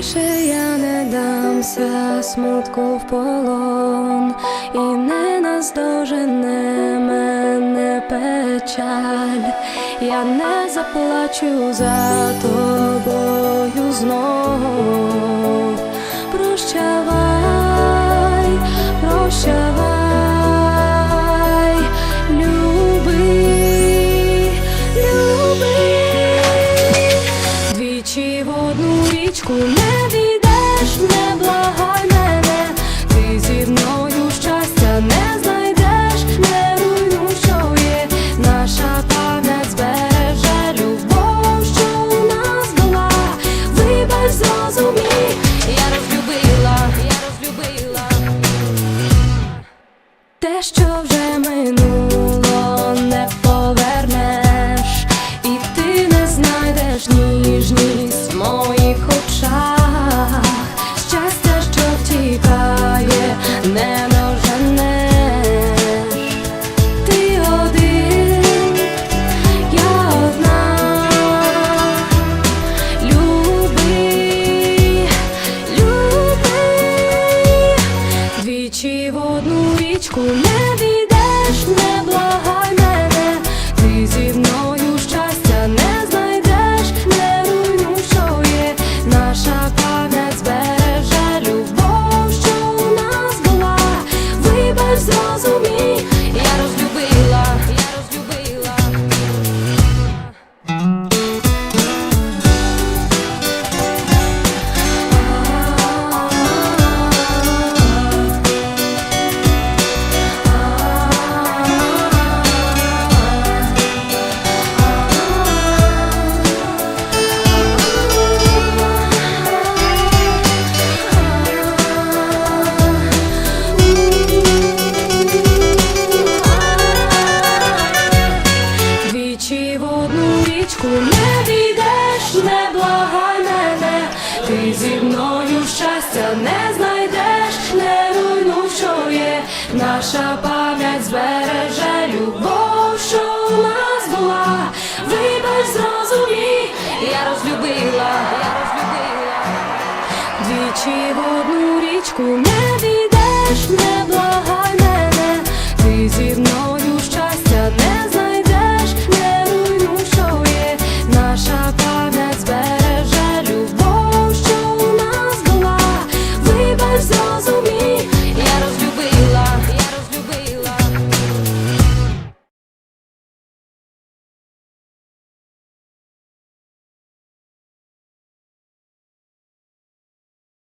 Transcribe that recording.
Більше я не дамся смутку в полон, і не наздожене мене печаль, я не заплачу за тобою знов. Прощавай, прощавай, люби, люби. Двічі в одну річку що вже в одну річку не війдеш, не щастя не знайдеш, не руйнуй, наша пам'ять збереже любов, що у нас була, вибач, зрозумій, я розлюбила, я розлюбила, двічі в одну річку не війдеш.